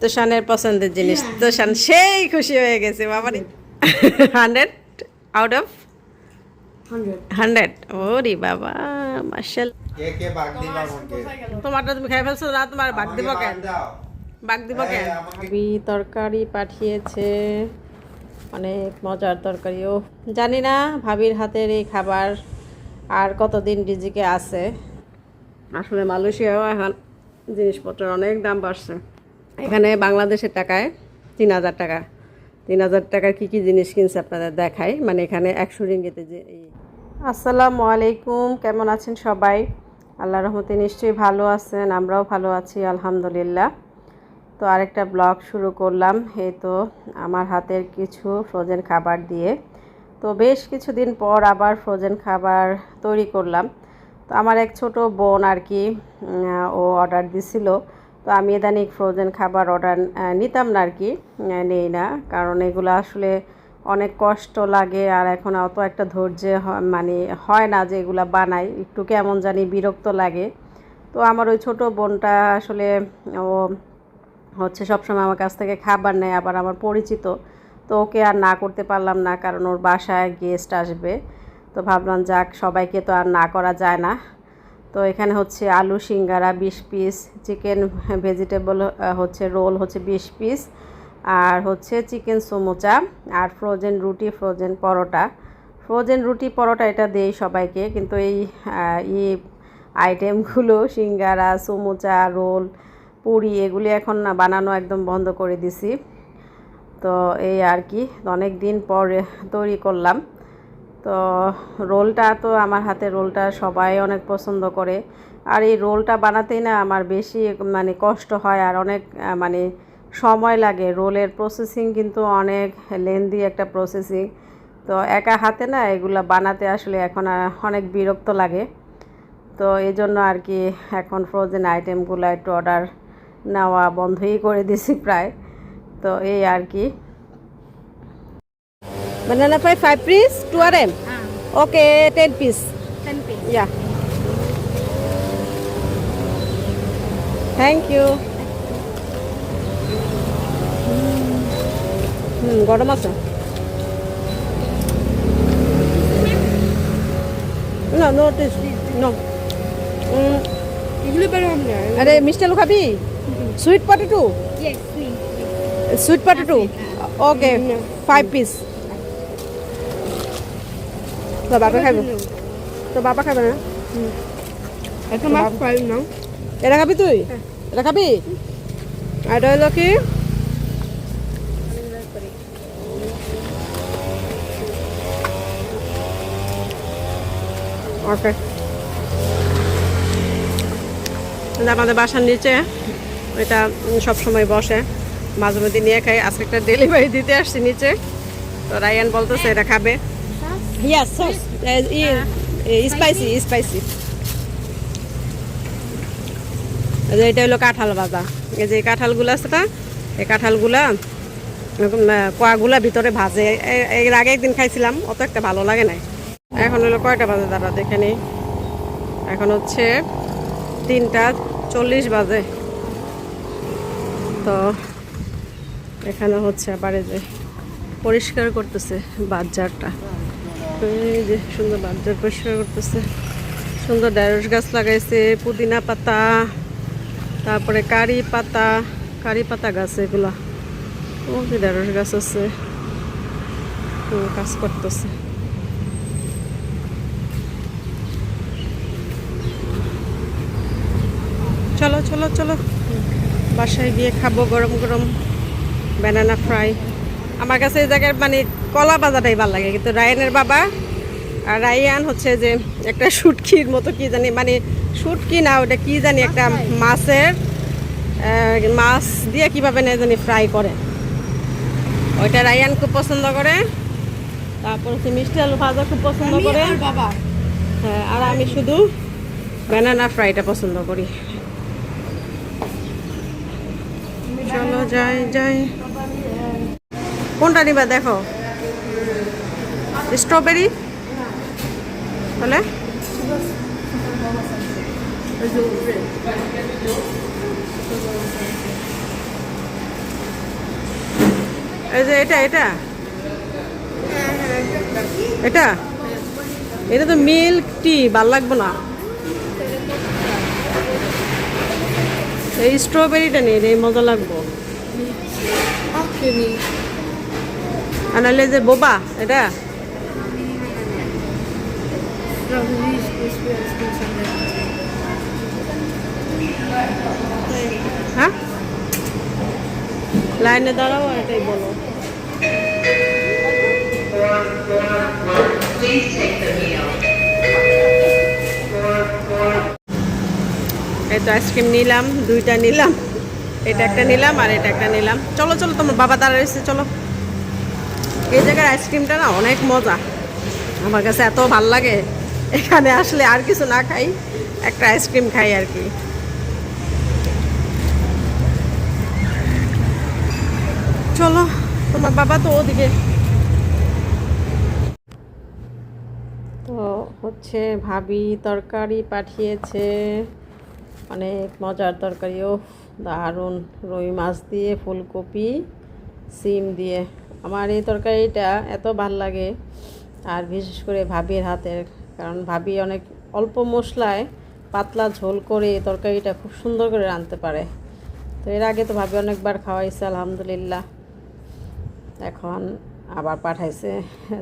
তোষানের পছন্দের জিনিস। তোষান সেই খুশি হয়ে গেছে বাবারে। Hundred out of? হান্ড্রেড। ওরে বাবা মার্শাল বাগ তোমারটা তুমি খাই ফেলছো না তোমার ভাগ দিব কেন? বাগ দিব কেন? ভাবি তরকারি পাঠিয়েছে। অনেক মজার তরকারি। ও জানি না ভাবির হাতের এই খাবার আর কতদিন রিজিকে আছে। আসলে মালয়েশিয়াও এখন জিনিসপত্রের অনেক দাম বাড়ছে। এখানে বাংলাদেশের টাকায় তিন হাজার টাকা। তিন হাজার টাকার কী কী জিনিস কিনছে আপনাদের দেখাই। মানে এখানে একশো রিঙ্গিতে যে আসসালামু আলাইকুম, কেমন আছেন সবাই? আল্লাহ রহমতে নিশ্চয়ই ভালো আছেন, আমরাও ভালো আছি, আলহামদুলিল্লাহ। তো আরেকটা ব্লগ শুরু করলাম, এই তো আমার হাতের কিছু ফ্রোজেন খাবার দিয়ে। তো বেশ কিছুদিন পর আবার ফ্রোজেন খাবার তৈরি করলাম। তো আমার এক ছোট বোন আর কি ও অর্ডার দিছিল। তো আমি ইদানিং ফ্রোজেন খাবার অর্ডার নিতাম না আর কি নেই না। কারণ এগুলো আসলে অনেক কষ্ট লাগে আর এখন অত একটা ধৈর্য মানে হয় না যে এগুলো বানাই। একটু কেমন জানি বিরক্ত লাগে। তো আমার ওই ছোট বোনটা আসলে ও হচ্ছে সবসময় আমার কাছ থেকে খাবার নেয়, আবার আমার পরিচিত। তো ওকে আর না করতে পারলাম না, কারণ ওর বাসায় গেস্ট আসবে। তো ভাবলাম যাক, সবাইকে তো আর না করা যায় না। তো এখানে হচ্ছে আলু, সিঙ্গারা, বিশ পিস, চিকেন, ভেজিটেবল হচ্ছে রোল হচ্ছে বিশ পিস, আর হচ্ছে চিকেন সমোচা, আর ফ্রোজেন রুটি, ফ্রোজেন পরোটা। ফ্রোজেন রুটি, পরোটা এটা দেই সবাইকে, কিন্তু এই ই আইটেমগুলো, সিঙ্গারা, সমোচা, রোল, পুরি, এগুলি এখন বানানো একদম বন্ধ করে দিছি। তো এই আর কি, অনেক দিন পর তৈরি করলাম। তো রোলটা তো আমার হাতে, রোলটা সবাই অনেক পছন্দ করে। আর এই রোলটা বানাতেই না আমার বেশি মানে কষ্ট হয় আর অনেক মানে সময় লাগে। রোলের প্রসেসিং কিন্তু অনেক লেন্দি একটা প্রসেসিং তো একা হাতে না এগুলো বানাতে আসলে এখন অনেক বিরক্ত লাগে। তো এই জন্য আর কি এখন ফ্রোজেন আইটেমগুলো একটু অর্ডার নেওয়া বন্ধই করে দিছি প্রায়। তো এই আর কি। Banana pie five piece two rm okay ten piece. Ten piece yeah. Thank you. হুম গরম আছে? না নো টেস্ট নো এগুলো বেরো আমরা। আরে মিষ্টি আলু খাবি? Sweet potato sweet potato okay five piece তো বাবা খাবে তো বাবা খাবে না? এখন মাছ পাই না? এটা খাবি তুই? এটা খাবি? আর এটা হলো কি? ওকে আমাদের বাসার নিচে। এটা সব সময় বসে। মাঝে মধ্যে নিয়ে খাই। আজকে একটা ডেলিভারি দিতে আসছি নিচে। তো রায়ান বলতেছে এটা খাবে। ইয়াস সস স্পাইসি স্পাইসি এই যে এটা হলো কাঁঠাল ভাজা। এই যে কাঁঠালগুলো আছে না এই কাঁঠালগুলা এরকম, কোয়াগুলা ভিতরে ভাজে। এর আগে একদিন খাইছিলাম অত একটা ভালো লাগে নাই। এখন হলো কয়টা বাজে দাদা দেখে নিই এখন হচ্ছে তিনটা চল্লিশ বাজে। তো এখানে হচ্ছে আবার যে পরিষ্কার করতেছে বাজারটা। যে সুন্দর বাজার পরিষ্কার করতেছে। সুন্দর ঢেঁড়স গাছ লাগাইছে, পুদিনা পাতা, তারপরে কারি পাতা কারি পাতা গাছ এগুলা। ও যে ঢেঁড়স গাছ আছে। কাজ করতেছে। চলো চলো চলো। বাসায় গিয়ে খাব গরম গরম। ব্যানানা ফ্রাই আমার কাছে এই জায়গার মানে কলা বাজাটাই ভালো লাগে কিন্তু রায়ানের বাবা আর রায়ান হচ্ছে যে একটা শুটকির মতো কি জানি মানে শুটকি না ওটা কি জানি একটা মাছের মাছ দিয়ে কীভাবে না জানি ফ্রাই করে। ওইটা রায়ান খুব পছন্দ করে তারপর হচ্ছে মিষ্টি আলু ভাজা খুব পছন্দ করে। বাবা। হ্যাঁ আর আমি শুধু ব্যানানা ফ্রাইটা পছন্দ করি। চলো যাই যাই। কোনটা নিবা দেখো? স্ট্রবেরি? তাহলে? এই যে এটা এটা? এটা? এটা তো মিল্ক টি ভালো লাগবে না। এই স্ট্রবেরিটা নিয়ে এই মজা লাগবো। আর নাহলে যে বোবা এটা? হ্যাঁ? লাইনে দাঁড়াও এটাই বলো। এই তো আইসক্রিম নিলাম, দুইটা নিলাম, এটা একটা নিলাম আর এটা একটা নিলাম। চলো চলো, তোমার বাবা দাঁড়া রয়েছে, চলো। এই জায়গার আইসক্রিমটা না অনেক মজা। আমার কাছে এত ভালো লাগে। এখানে আসলে আর কিছু না খাই, একটা আইসক্রিম খাই আর কি। চলো, তোমার বাবা তো ওদিকে। তো হচ্ছে ভাবি তরকারি পাঠিয়েছে, অনেক মজার তরকারিও দারুণ। রুই মাছ দিয়ে, ফুলকপি, সিম দিয়ে। আমার এই তরকারিটা এত ভালো লাগে, আর বিশেষ করে ভাবির হাতের কারণ ভাবি অনেক অল্প মশলায় পাতলা ঝোল করে তরকারিটা খুব সুন্দর করে রাঁধতে পারে। তো এর আগে তো ভাবি অনেকবার খাওয়াইছে, আলহামদুলিল্লাহ। এখন আবার পাঠাইছে।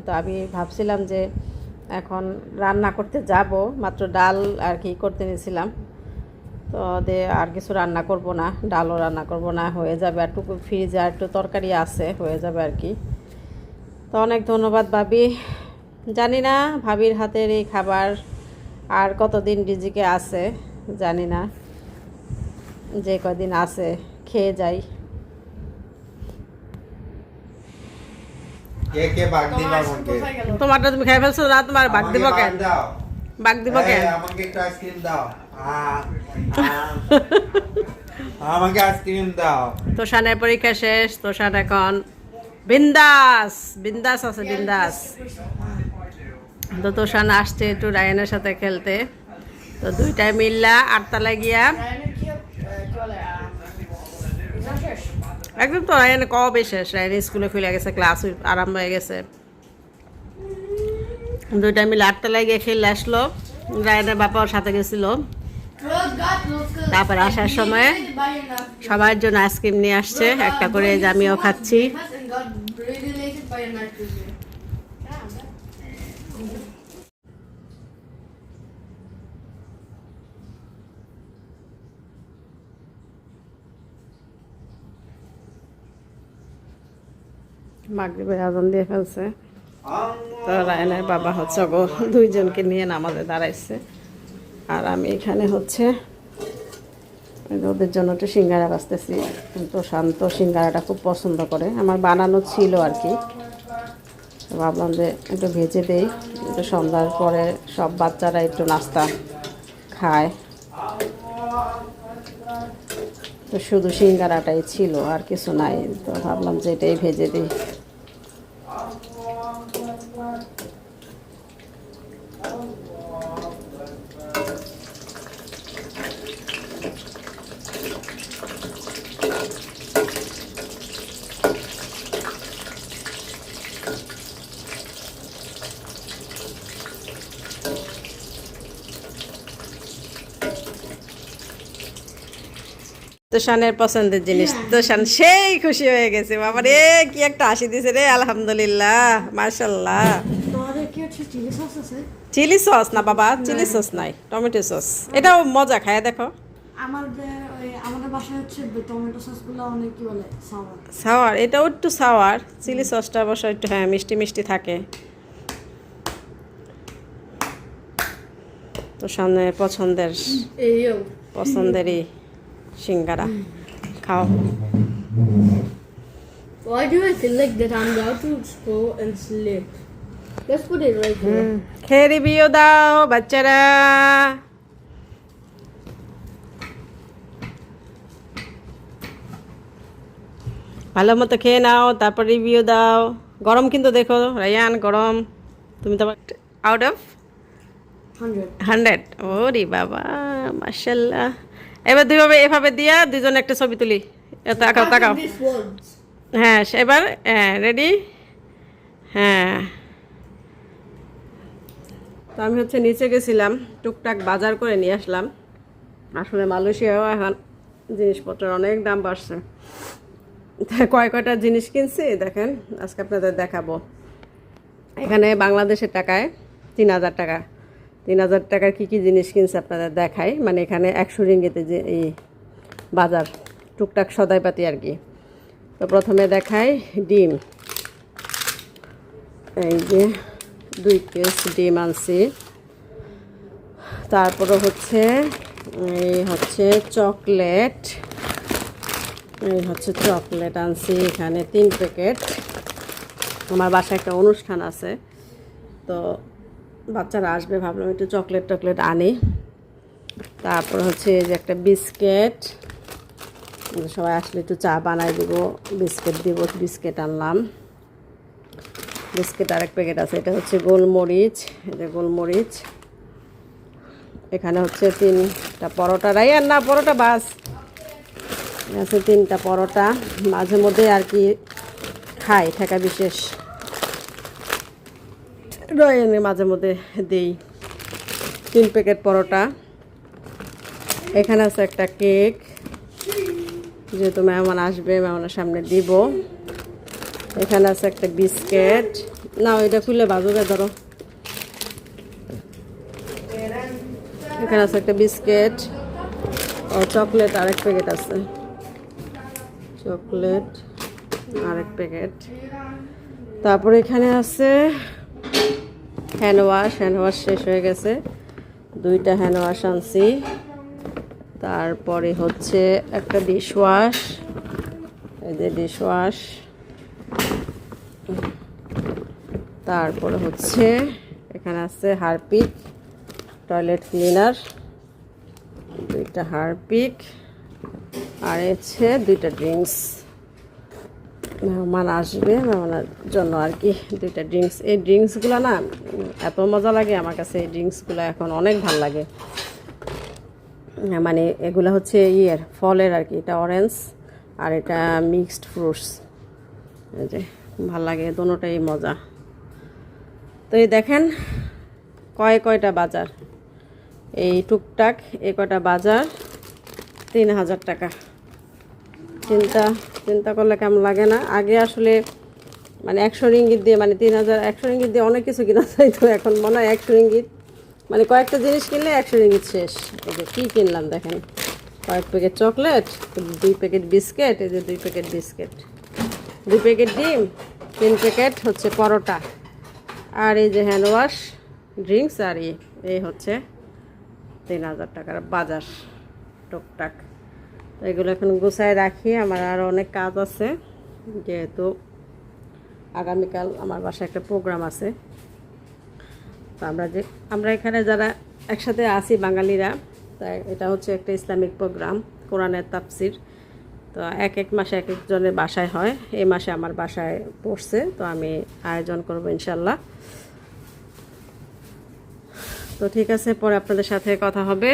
তো আমি ভাবছিলাম যে এখন রান্না করতে যাব, মাত্র ডাল আর কি করতে নিয়েছিলাম। তো দে আর কিছু রান্না করব না, ডালও রান্না করব না, হয়ে যাবে আর টুকু ফ্রিজে আর একটু তরকারি আছে, হয়ে যাবে আর কি। তো অনেক ধন্যবাদ ভাবি। জানি না ভাবির হাতের এই খাবার আর কতদিন ডিজিকে আছে জানি না। যে কদিন আছে খেয়ে যাই। কে কে বাগ দিবা আমাকে? তোমারটা তুমি খেয়ে ফেলছো না তোমার বাগ দিব কেন বাগ দিব কেন আমাকে একটু আইসক্রিম দাও। আ, আ। আমাকে আইসক্রিম দাও। তোষানের পরীক্ষা শেষ তোষান এখন বিন্দাস বিন্দাস আছে বিন্দাস। তো তোষান আসছে একটু রায়নের সাথে খেলতে। তো দুইটাই মিল্লা আটতলায় গিয়া। একদম তো রায়ন কবে শেষ? রায়ন স্কুলে খুলে গেছে, ক্লাস আরম্ভ হয়ে গেছে। দুইটা মিলে আটতলায় গিয়ে খেলে আসলো। রায়নের বাবা ওর সাথে গেছিল। তারপর আসার সময় সবার জন্য আইসক্রিম নিয়ে আসছে। একটা করে আমিও খাচ্ছি। মাগরিবের আজান দিয়ে ফেলছে। তো রায়নের বাবা হচ্ছে গো, দুইজনকে নিয়ে নামাজে দাঁড়াইছে। আর আমি এখানে হচ্ছে ওদের জন্য একটু সিঙ্গারা বাঁচতেছি তো শান্ত সিঙ্গারাটা খুব পছন্দ করে। আমার বানানো ছিল আর কি। ভাবলাম যে একটু ভেজে দেই। একটু সন্ধ্যার পরে সব বাচ্চারা একটু নাস্তা খায়। তো শুধু সিঙ্গারাটাই ছিল, আর কিছু নাই। তো ভাবলাম যে এটাই ভেজে দিই। Bộ. তোষানের পছন্দের জিনিস। তোষান সেই খুশি হয়ে গেছে। বাবা রে কি একটা হাসি দিছে রে আলহামদুলিল্লাহ মার্শাল্লাহ চিলি সস আছে? চিলি সস না বাবা চিলি সস নাই টমেটো সস এটাও মজা খায় দেখো। আমাদের আমাদের বাসায় হচ্ছে টমেটো সসগুলো অনেক কি বলে সাওয়ার সাওয়ার এটাও একটু সাওয়ার চিলি সসটা অবশ্য একটু হ্যাঁ মিষ্টি মিষ্টি থাকে। তো সামনে পছন্দের পছন্দেরই। সিঙ্গারা। খাও। Why do I feel like that I'm about to go and sleep? Let's put it right here. খেয়ে রিভিউ দাও বাচ্চারা। ভালো মতো খেয়ে নাও তারপর রিভিউ দাও। গরম কিন্তু দেখো রায়ান গরম। তুমি তো আউট অফ. হান্ড্রেড ও রে বাবা মার্শাল্লাহ এবার দুইভাবে এভাবে দিয়া দুজন একটা ছবি তুলি। তাকাও তাকাও। হ্যাঁ এবার হ্যাঁ রেডি হ্যাঁ। তো আমি হচ্ছে নিচে গেছিলাম টুকটাক বাজার করে নিয়ে আসলাম। আসলে মালয়েশিয়াও এখন জিনিসপত্রের অনেক দাম বাড়ছে। কয় কয়টা জিনিস কিনছি? দেখেন আজকে আপনাদের দেখাবো। এখানে বাংলাদেশের টাকায় তিন হাজার টাকা। তিন হাজার টাকার কী কী জিনিস কিনছে আপনাদের দেখাই। মানে এখানে একশো রিঙ্গিতে যে এই বাজার, টুকটাক সদাইপাতি আর কি। তো প্রথমে দেখাই ডিম। এই যে দুই পিস ডিম আনছি। তারপরে হচ্ছে, এই হচ্ছে চকলেট। এই হচ্ছে চকলেট আনছি এখানে, তিন প্যাকেট। আমার বাসায় একটা অনুষ্ঠান আছে। তো বাচ্চারা আসবে, ভাবলাম একটু চকলেট টকলেট আনি। তারপর হচ্ছে যে একটা বিস্কিট। সবাই আসলে একটু চা বানাই দিব, বিস্কিট দিব বিস্কিট আনলাম। বিস্কিট আরেক প্যাকেট আছে, এটা হচ্ছে গোলমরিচ যে গোলমরিচ। এখানে হচ্ছে তিনটা পরোটা রাই আর না, পরোটা বাস। আছে তিনটা পরোটা, মাঝে মধ্যে আর কি খাই ঠেকা বিশেষ। রয়নে মাঝে মধ্যে দিই। তিন প্যাকেট পরোটা। এখানে আছে একটা কেক। যেহেতু মেহমান আসবে, মেহমানের সামনে দিব। এখানে আছে একটা বিস্কিট। না, ওইটা খুলে বাজবে, ধরো। এখানে আছে একটা বিস্কিট। ও, চকলেট আরেক প্যাকেট আছে। চকলেট আরেক প্যাকেট। তারপরে এখানে আছে হ্যান্ড ওয়াশ হ্যান্ড ওয়াশ শেষ হয়ে গেছে। দুইটা হ্যান্ড ওয়াশ আনছি। তারপরে হচ্ছে একটা ডিশ ওয়াশ। এই যে ডিশ ওয়াশ। তারপরে হচ্ছে এখানে আছে হারপিক, টয়লেট ক্লিনার। দুইটা হারপিক। আর হচ্ছে দুইটা ড্রিঙ্কস। মেহমান আসবে, মেহমানের জন্য আর কি দুইটা ড্রিঙ্কস এই ড্রিঙ্কসগুলো না, এত মজা লাগে, আমার কাছে এই ড্রিঙ্কসগুলো এখন অনেক ভালো লাগে। মানে এগুলো হচ্ছে ইয়ের, ফলের আর কি, এটা অরেঞ্জ আর এটা মিক্সড ফ্রুটস যে, ভালো লাগে, দোনোটাই মজা। তো এই দেখেন, কয় কয়টা বাজার? এই টুকটাক এই কয়টা বাজার? তিন হাজার টাকা। চিন্তা চিন্তা করলে কেমন লাগে না? আগে আসলে মানে একশো রিঙ্গিত দিয়ে মানে তিন হাজার, একশো রিঙ্গিত দিয়ে অনেক কিছু কিনা যাইতো, এখন মনে হয় একশো রিঙ্গিত। মানে কয়েকটা জিনিস কিনলে একশো রিঙ্গিত শেষ। এই যে কী কিনলাম দেখেন? কয়েক প্যাকেট চকলেট, দুই প্যাকেট বিস্কিট, এই যে দুই প্যাকেট বিস্কিট। দুই প্যাকেট ডিম, তিন প্যাকেট হচ্ছে পরোটা। আর এই যে হ্যান্ড ওয়াশ, ড্রিঙ্কস আর এই হচ্ছে তিন হাজার টাকার বাজার, টুকটাক। তো এগুলো এখন গুছায় রাখি, আমার আরও অনেক কাজ আছে। যেহেতু আগামীকাল আমার বাসায় একটা প্রোগ্রাম আছে। তো আমরা যে, আমরা এখানে যারা একসাথে আছি বাঙালিরা তাই এটা হচ্ছে একটা ইসলামিক প্রোগ্রাম কোরআনের তাফসির। তো এক এক মাসে এক একজনের বাসায় হয়। এই মাসে আমার বাসায় পড়ছে, তো আমি আয়োজন করব ইনশাল্লাহ তো ঠিক আছে, পরে আপনাদের সাথে কথা হবে।